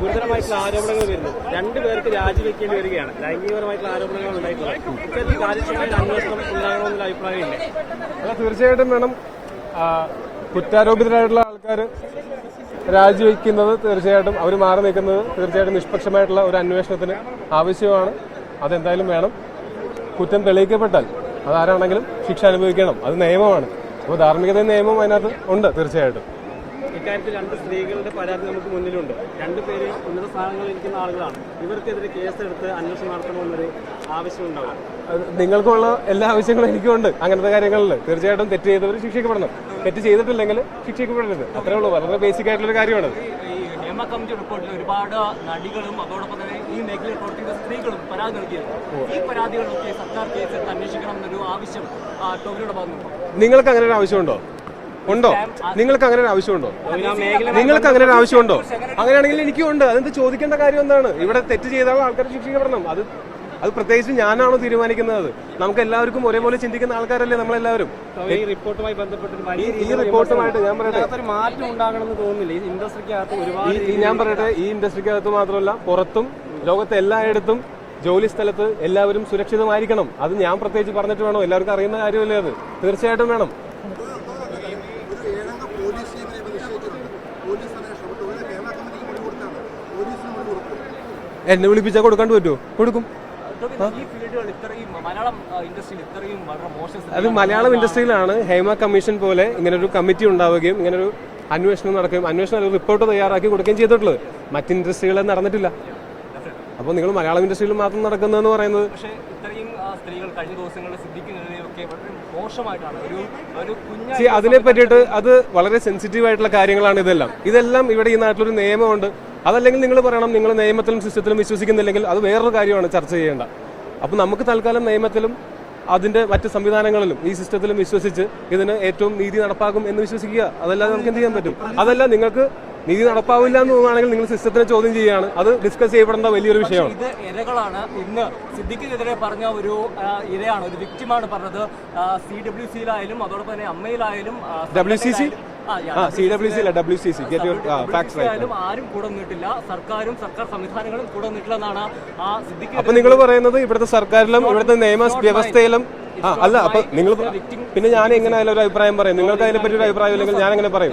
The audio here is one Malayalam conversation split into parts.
ഗുരുതരമായിട്ടുള്ള ആരോപണങ്ങൾ വരുന്നു. രണ്ടുപേർക്ക് രാജിവെക്കേണ്ടി വരികയാണ്. ലൈംഗികപരമായിട്ടുള്ള ആരോപണങ്ങൾ ഉണ്ടായിട്ടുള്ളത്. ഇത്തരത്തിൽ കാര്യക്ഷമമായ അന്വേഷണം ഉണ്ടാകണമെന്നുള്ള അഭിപ്രായമില്ല. അല്ല തീർച്ചയായിട്ടും വേണം. കുറ്റാരോപിതരായിട്ടുള്ള ആൾക്കാർ രാജിവെക്കുന്നത് തീർച്ചയായിട്ടും അവർ മാറി നിൽക്കുന്നത് തീർച്ചയായിട്ടും നിഷ്പക്ഷമായിട്ടുള്ള ഒരു അന്വേഷണത്തിന് ആവശ്യമാണ്. അതെന്തായാലും വേണം. കുറ്റം തെളിയിക്കപ്പെട്ടാൽ അതാരാണെങ്കിലും ശിക്ഷ അനുഭവിക്കണം. അത് നിയമമാണ്. അപ്പോൾ ധാർമ്മികത നിയമം അതിനകത്ത് ഉണ്ട് തീർച്ചയായിട്ടും. ഇക്കാര്യത്തിൽ രണ്ട് സ്ത്രീകളുടെ പരാതി നമുക്ക് മുന്നിലുണ്ട്. രണ്ടുപേര് ഉന്നത സ്ഥാനങ്ങളിൽ ഇരിക്കുന്ന ആളുകളാണ്. ഇവർക്കെതിരെ കേസെടുത്ത് അന്വേഷണം നടത്തണമെന്നൊരു ആവശ്യമുണ്ടാവും. നിങ്ങൾക്കുള്ള എല്ലാ ആവശ്യങ്ങളും എനിക്കുണ്ട് അങ്ങനത്തെ കാര്യങ്ങളിൽ. തീർച്ചയായിട്ടും തെറ്റ് ചെയ്തവർ ശിക്ഷിക്കപ്പെടണം. തെറ്റ് ചെയ്തിട്ടില്ലെങ്കിൽ ശിക്ഷിക്കപ്പെടരുത്. അത്രേ ഉള്ളൂ. വളരെ ബേസിക് ആയിട്ടുള്ള കാര്യമാണ് ഈ ഹേമ കമ്മിറ്റി റിപ്പോർട്ടിൽ ഒരുപാട് നടികളും അതോടൊപ്പം തന്നെ ഈ മേഖലയിൽ പ്രവർത്തിക്കുന്ന സ്ത്രീകളും പരാതി നൽകിയത് ഈ പരാതികളൊക്കെ സർക്കാർ കേസെടുത്ത് അന്വേഷിക്കണം എന്നൊരു ആവശ്യം ടോവിനോട് ഭാഗത്തുനിന്നുണ്ടോ നിങ്ങൾക്ക് അങ്ങനെ ഒരു ആവശ്യമുണ്ടോ? ഉണ്ടോ? നിങ്ങൾക്ക് അങ്ങനെ ഒരു ആവശ്യമുണ്ടോ? നിങ്ങൾക്ക് അങ്ങനെ ഒരു ആവശ്യമുണ്ടോ? അങ്ങനെയാണെങ്കിൽ എനിക്കും ഉണ്ട്. അതെന്ത് ചോദിക്കേണ്ട കാര്യം എന്താണ്? ഇവിടെ തെറ്റ് ചെയ്ത ആൾക്കാർ ശിക്ഷിക്കപ്പെടണം അത് അത് പ്രത്യേകിച്ച് ഞാനാണോ തീരുമാനിക്കുന്നത്? നമുക്ക് എല്ലാവർക്കും ഒരേപോലെ ചിന്തിക്കുന്ന ആൾക്കാരല്ലേ നമ്മളെല്ലാവരും. ഈ റിപ്പോർട്ടുമായി ബന്ധപ്പെട്ട് ഈ റിപ്പോർട്ടുമായിട്ട് ഞാൻ പറയട്ടെ. മാറ്റം ഉണ്ടാകണമെന്ന് തോന്നുന്നില്ല. ഈ ഇൻഡസ്ട്രിക്കകത്ത് ഒരുപാട് ഞാൻ പറയട്ടെ. ഈ ഇൻഡസ്ട്രിക്കകത്ത് മാത്രമല്ല പുറത്തും ലോകത്തെ എല്ലായിടത്തും ജോലി സ്ഥലത്ത് എല്ലാവരും സുരക്ഷിതമായിരിക്കണം. അത് ഞാൻ പ്രത്യേകിച്ച് പറഞ്ഞിട്ട് വേണം. എല്ലാവർക്കും അറിയുന്ന കാര്യമല്ലേ അത്? തീർച്ചയായിട്ടും വേണം. എന്നെ വിളിപ്പിച്ചാൽ കൊടുക്കാണ്ട് പറ്റുമോ കൊടുക്കും. അത് മലയാളം ഇൻഡസ്ട്രിയിലാണ് ഹേമ കമ്മീഷൻ പോലെ ഇങ്ങനെ ഒരു കമ്മിറ്റി ഉണ്ടാവുകയും ഇങ്ങനെ ഒരു അന്വേഷണം നടക്കുകയും അന്വേഷണം റിപ്പോർട്ട് തയ്യാറാക്കി കൊടുക്കുകയും ചെയ്തിട്ടുള്ളത്. മറ്റ് ഇൻഡസ്ട്രികളിൽ നടന്നിട്ടില്ല. അപ്പോൾ നിങ്ങൾ മലയാളം ഇൻഡസ്ട്രിയിൽ മാത്രം നടക്കുന്നതെന്ന് പറയുന്നത്? പക്ഷേ ഇത്രയും സ്ത്രീകൾ കഴിഞ്ഞ ദിവസങ്ങളിൽ സിദ്ധിക്കുന്നതിനെയൊക്കെ വളരെ മോശമായിട്ടാണ്. ഒരു ഒരു കുഞ്ഞ അതിനെ പറ്റിയിട്ട് അത് വളരെ സെൻസിറ്റീവ് ആയിട്ടുള്ള കാര്യങ്ങളാണ് ഇതെല്ലാം. ഇതെല്ലാം ഇവിടെ ഈ നാട്ടിലൊരു നിയമമുണ്ട്. അതല്ലെങ്കിൽ നിങ്ങൾ പറയണം നിങ്ങൾ നിയമത്തിലും സിസ്റ്റത്തിലും വിശ്വസിക്കുന്നില്ലെങ്കിൽ അത് വേറൊരു കാര്യമാണ് ചർച്ച ചെയ്യേണ്ട. അപ്പം നമുക്ക് തൽക്കാലം നിയമത്തിലും അതിന്റെ മറ്റ് സംവിധാനങ്ങളിലും ഈ സിസ്റ്റത്തിലും വിശ്വസിച്ച് ഇതിന് ഏറ്റവും നീതി നടപ്പാക്കും എന്ന് വിശ്വസിക്കുക. അതല്ലാതെ നമുക്ക് എന്ത് ചെയ്യാൻ പറ്റും? അതല്ല നിങ്ങൾക്ക് നീതി നടപ്പാവില്ല എന്ന് തോന്നുകയാണെങ്കിൽ നിങ്ങൾ സിസ്റ്റത്തിനെ ചോദ്യം ചെയ്യുകയാണ്. അത് ഡിസ്കസ് ചെയ്യപ്പെടേണ്ട വലിയൊരു വിഷയമാണ്. ഇത് ഇരകളാണ്. ഇന്ന് സിദ്ദിഖിനെതിരെ പറഞ്ഞ ഒരു ഇരയാണ് ഒരു വ്യക്തിമാണ് പറഞ്ഞത്. സി ഡബ്ല്യു സിയിലായാലും അതോടൊപ്പം തന്നെ അമ്മയിലായാലും ഡബ്ല്യു സി ആ സി ഡബ്ല്യു സി അല്ല W C C get your facts right ആരും കൂടെ നിന്നിട്ടില്ല സർക്കാരും സർക്കാർ സംവിധാനങ്ങളും കൂടെ നിന്നിട്ടില്ല എന്നാണ് ആ സിദ്ദിഖ് അപ്പൊ നിങ്ങൾ പറയുന്നത് ഇവിടുത്തെ സർക്കാരിലും ഇവിടുത്തെ നിയമ വ്യവസ്ഥയിലും ആ അല്ല അപ്പൊ നിങ്ങൾ പിന്നെ ഞാൻ എങ്ങനെ അതിലൊരു ഒരു അഭിപ്രായം പറയും. നിങ്ങൾക്ക് അതിനെപ്പറ്റി ഒരു അഭിപ്രായം ഇല്ലെങ്കിൽ ഞാൻ എങ്ങനെ പറയും.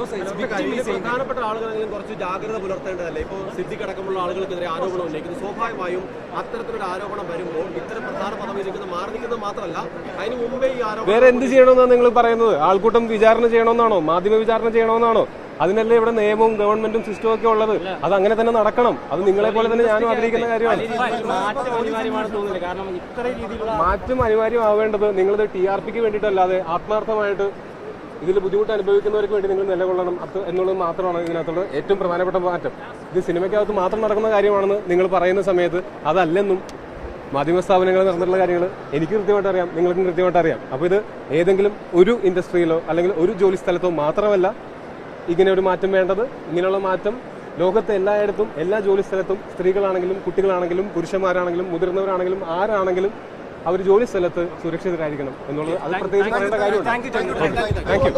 പ്രധാനപ്പെട്ട ആളുകളെങ്കിലും കുറച്ച് ജാഗ്രത പുലർത്തേണ്ടതല്ലേ? ഇപ്പോൾ സിദ്ധി അടക്കമുള്ള ആളുകൾക്കെതിരെ ആരോപണം ഉന്നയിക്കുന്നു സ്വാഭാവികമായും അത്തരത്തിലൊരു ആരോപണം വരുമ്പോൾ ഇത്തരം പ്രധാന പദവിയിലേക്ക് മാറി നിൽക്കുന്നത് മാത്രമല്ല അതിന് മുമ്പേ ഈ ആരോപണം വേറെ എന്ത് ചെയ്യണമെന്നാണ് നിങ്ങൾ പറയുന്നത്? ആൾക്കൂട്ടം വിചാരണ ചെയ്യണമെന്നാണോ? മാധ്യമ വിചാരണ ചെയ്യണമെന്നാണോ? അതിനല്ലേ ഇവിടെ നിയമവും ഗവൺമെന്റും സിസ്റ്റവും ഒക്കെ ഉള്ളത്? അത് അങ്ങനെ തന്നെ നടക്കണം. അത് നിങ്ങളെ പോലെ തന്നെ ഞാനും ആഗ്രഹിക്കുന്ന കാര്യമാണ്. മാറ്റം അനിവാര്യമാണ് തോന്നുന്നില്ല. കാരണം ഇത്ര രീതിയിലുള്ള മാറ്റം അനിവാര്യമാവേണ്ടത് നിങ്ങളിത് ടി ആർ പിക്ക് വേണ്ടിയിട്ടല്ലാതെ ആത്മാർത്ഥമായിട്ട് ഇതിൽ ബുദ്ധിമുട്ട് അനുഭവിക്കുന്നവർക്ക് വേണ്ടി നിങ്ങൾ നിലകൊള്ളണം. അത് എന്നുള്ളത് മാത്രമാണ് ഇതിനകത്തുള്ള ഏറ്റവും പ്രധാനപ്പെട്ട മാറ്റം. ഇത് സിനിമയ്ക്കകത്ത് മാത്രം നടക്കുന്ന കാര്യമാണെന്ന് നിങ്ങൾ പറയുന്ന സമയത്ത് അതല്ലെന്നും മാധ്യമ സ്ഥാപനങ്ങൾ നടന്നിട്ടുള്ള കാര്യങ്ങൾ എനിക്ക് കൃത്യമായിട്ട് അറിയാം. നിങ്ങൾക്കും കൃത്യമായിട്ട് അറിയാം. അപ്പോൾ ഇത് ഏതെങ്കിലും ഒരു ഇൻഡസ്ട്രിയിലോ അല്ലെങ്കിൽ ഒരു ജോലി സ്ഥലത്തോ മാത്രമല്ല ഇങ്ങനെ ഒരു മാറ്റം വേണ്ടത്? ഇങ്ങനെയുള്ള മാറ്റം ലോകത്തെ എല്ലായിടത്തും എല്ലാ ജോലി സ്ഥലത്തും സ്ത്രീകളാണെങ്കിലും കുട്ടികളാണെങ്കിലും പുരുഷന്മാരാണെങ്കിലും മുതിർന്നവരാണെങ്കിലും ആരാണെങ്കിലും അവർ ജോലി സ്ഥലത്ത് സുരക്ഷിതരായിരിക്കണം എന്നുള്ളത് അത് പ്രത്യേകിച്ച് പറയേണ്ട കാര്യമുണ്ട് താങ്ക് യു